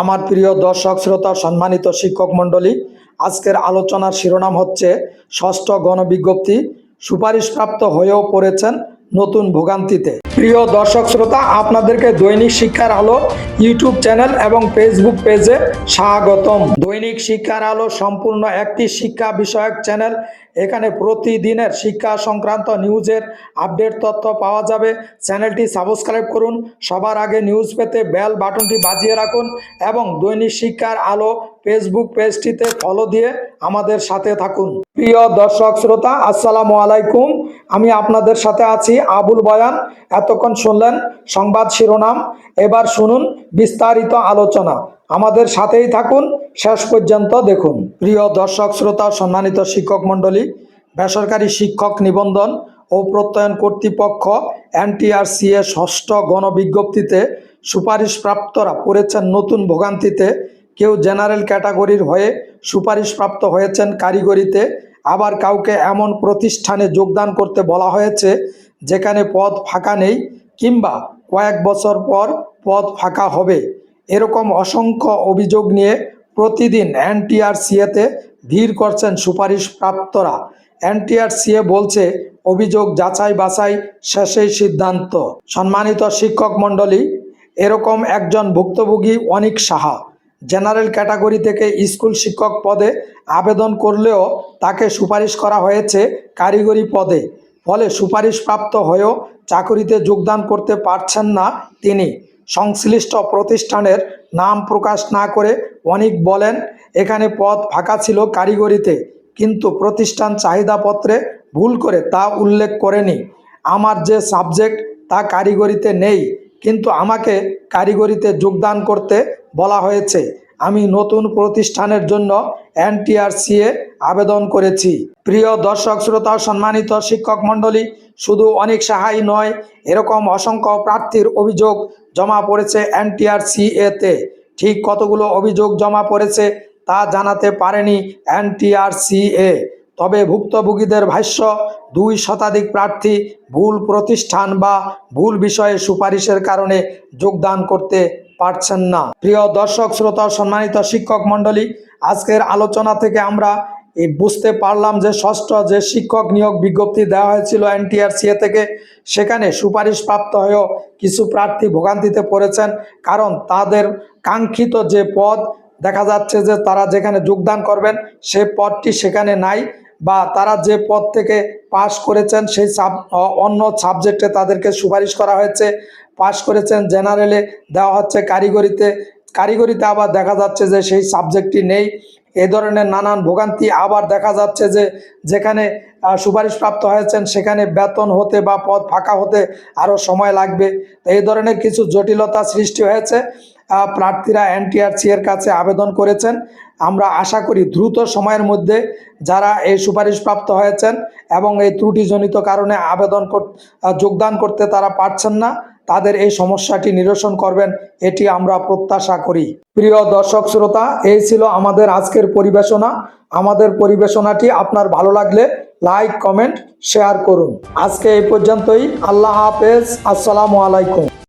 আমার প্রিয় দর্শক, শ্রোতা, সম্মানিত শিক্ষক মণ্ডলী, আজকের আলোচনার শিরোনাম হচ্ছে ষষ্ঠ গণবিজ্ঞপ্তি। সুপারিশপ্রাপ্ত হয়েও পড়েছেন নতুন ভোগান্তিতে। প্রিয় দর্শক শ্রোতা, আপনাদেরকে দৈনিক শিক্ষার আলো ইউটিউব চ্যানেল এবং ফেসবুক পেজে স্বাগতম। দৈনিক শিক্ষার আলো সম্পূর্ণ একটি শিক্ষা বিষয়ক চ্যানেল। এখানে প্রতিদিনের শিক্ষা সংক্রান্ত নিউজের আপডেট তথ্য পাওয়া যাবে। চ্যানেলটি সাবস্ক্রাইব করুন। সবার আগে নিউজ পেতে বেল বাটনটি বাজিয়ে রাখুন এবং দৈনিক শিক্ষার আলো ফেসবুক পেজটিতে ফলো দিয়ে আমাদের সাথে থাকুন। প্রিয় দর্শক শ্রোতা, আসসালামু আলাইকুম। আমি আপনাদের সাথে আছি আবুল বয়ান। এতক্ষণ শুনলেন সংবাদ শিরোনাম। এবার শুনুন বিস্তারিত আলোচনা। আমাদের সাথেই থাকুন, শেষ পর্যন্ত দেখুন। প্রিয় দর্শক, শ্রোতা, সম্মানিত শিক্ষক মণ্ডলী, বেসরকারি শিক্ষক নিবন্ধন ও প্রত্যয়ন কর্তৃপক্ষ এনটিআরসিএ ষষ্ঠ গণবিজ্ঞপ্তিতে সুপারিশপ্রাপ্তরা পড়েছেন নতুন ভোগান্তিতে। কেউ জেনারেল ক্যাটাগরির হয়ে সুপারিশপ্রাপ্ত হয়েছেন কারিগরিতে। আবার কাউকে এমন প্রতিষ্ঠানে যোগদান করতে বলা হয়েছে যেখানে পদ ফাঁকা নেই কিংবা কয়েক বছর পর পদ ফাঁকা হবে। এরকম অসংখ্য অভিযোগ নিয়ে প্রতিদিন এনটিআরসিএতে ভিড় করছেন সুপারিশপ্রাপ্তরা। এনটিআরসিএ বলছে, অভিযোগ যাচাই বাছাই শেষেই সিদ্ধান্ত। সম্মানিত শিক্ষক মণ্ডলী, এরকম একজন ভুক্তভোগী অনিক সাহা। জেনারেল ক্যাটাগরি থেকে স্কুল শিক্ষক পদে আবেদন করলেও তাকে সুপারিশ করা হয়েছে কারিগরি পদে। ফলে সুপারিশপ্রাপ্ত হয়েও চাকরিতে যোগদান করতে পারছেন না তিনি। সংশ্লিষ্ট প্রতিষ্ঠানের নাম প্রকাশ না করে অনেক বলেন, এখানে পদ ফাঁকা ছিল কারিগরিতে, কিন্তু প্রতিষ্ঠান চাহিদাপত্রে ভুল করে তা উল্লেখ করেনি। আমার যে সাবজেক্ট তা কারিগরিতে নেই, কিন্তু আমাকে কারিগরিতে যোগদান করতে বলা হয়েছে, আমি নতুন প্রতিষ্ঠানের জন্য এনটিআরসিএ আবেদন করেছি। প্রিয় দর্শক, শ্রোতা, সম্মানিত শিক্ষক মণ্ডলী, শুধু অনেক সাহাই নয়, এরকম অসংখ্য প্রার্থীর অভিযোগ জমা পড়েছে এনটিআরসিএতে ঠিক কতগুলো অভিযোগ জমা পড়েছে তা জানাতে পারেনি এনটিআরসিএ তবে ভুক্তভোগীদের ভাষ্য, দুই শতাধিক প্রার্থী ভুল প্রতিষ্ঠান বা ভুল বিষয়ে সুপারিশের কারণে যোগদান করতে পারছেন না। প্রিয় দর্শক, শ্রোতা, সম্মানিত শিক্ষক মণ্ডলী, আজকের আলোচনা থেকে আমরা বুঝতে পারলাম যে ষষ্ঠ যে শিক্ষক নিয়োগ বিজ্ঞপ্তি দেওয়া হয়েছিল এনটিআরসিএ থেকে, সেখানে সুপারিশ প্রাপ্ত হয়েও কিছু প্রার্থী ভোগান্তিতে পড়েছেন। কারণ তাদের কাঙ্ক্ষিত যে পদ, দেখা যাচ্ছে যে তারা যেখানে যোগদান করবেন, সে পদটি সেখানে নাই। বা তারা যে পদ থেকে পাশ করেছেন, সেই সাব অন্য সাবজেক্টে তাদেরকে সুপারিশ করা হয়েছে। পাশ করেছেন, জেনারেলে দেওয়া হচ্ছে কারিগরিতে। কারিগরিতে আবার দেখা যাচ্ছে যে সেই সাবজেক্টটি নেই। এ ধরনের নানান ভোগান্তি আবার দেখা যাচ্ছে যে যেখানে সুপারিশপ্রাপ্ত হয়েছেন, সেখানে বেতন হতে বা পদ ফাঁকা হতে আরও সময় লাগবে। তো এই ধরনের কিছু জটিলতা সৃষ্টি হয়েছে। প্রার্থীরা এনটিআরসি এর কাছে আবেদন করেছেন। আমরা আশা করি দ্রুত সময়ের মধ্যে যারা এই সুপারিশপ্রাপ্ত হয়েছেন এবং এই ত্রুটিজনিত কারণে আবেদন যোগদান করতে তারা পারছেন না, তাদের এই সমস্যাটি নিরসন করবেন, এটি আমরা প্রত্যাশা করি। প্রিয় দর্শক শ্রোতা, এই ছিল আমাদের আজকের পরিবেশনা। আমাদের পরিবেশনাটি আপনার ভালো লাগলে লাইক, কমেন্ট, শেয়ার করুন। আজকে এই পর্যন্তই। আল্লাহ হাফেজ। আসসালামু আলাইকুম।